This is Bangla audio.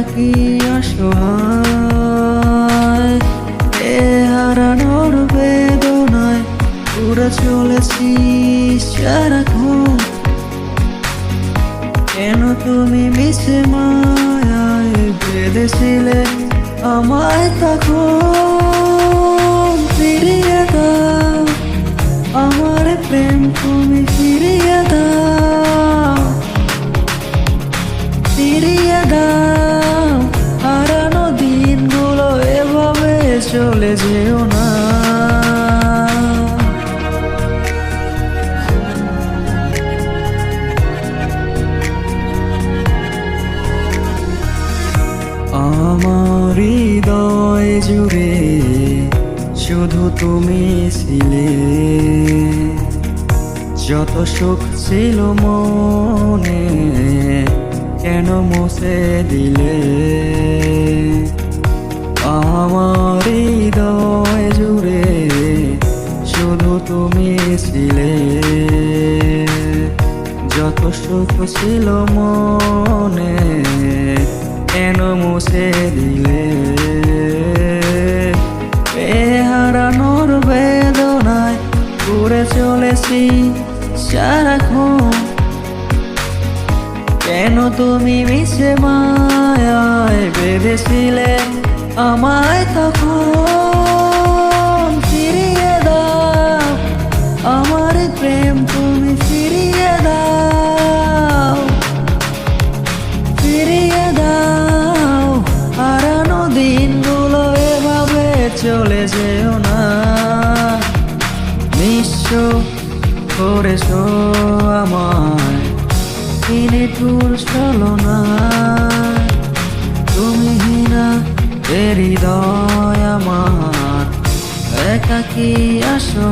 একাকি অসহায়? এ হারানোর বেদনায় পুরো চলেছি সারাক্ষণ। কেন তুমি মিশে মায়ায় বেঁধেছিলে আমায় তখন? চলে যেও না। আমার হৃদয় জুড়ে শুধু তুমি ছিলে। যত সুখ ছিল মনে কেন মুছে দিলে? আমার সুখ ছিল মনে, কেন মুছে দিলে? হারানোর বেদনায় ঘুরে চলেছি সারাক্ষণ। কেন তুমি মিশে মায়ায় বেঁধেছিলে আমায় তখন? দিনগুলো এভাবে চলে যেও না। নিঃস্ব করেছ আমায় কিনে চলো না। তুমি হিনা হৃদয় আমার, একাকি আসো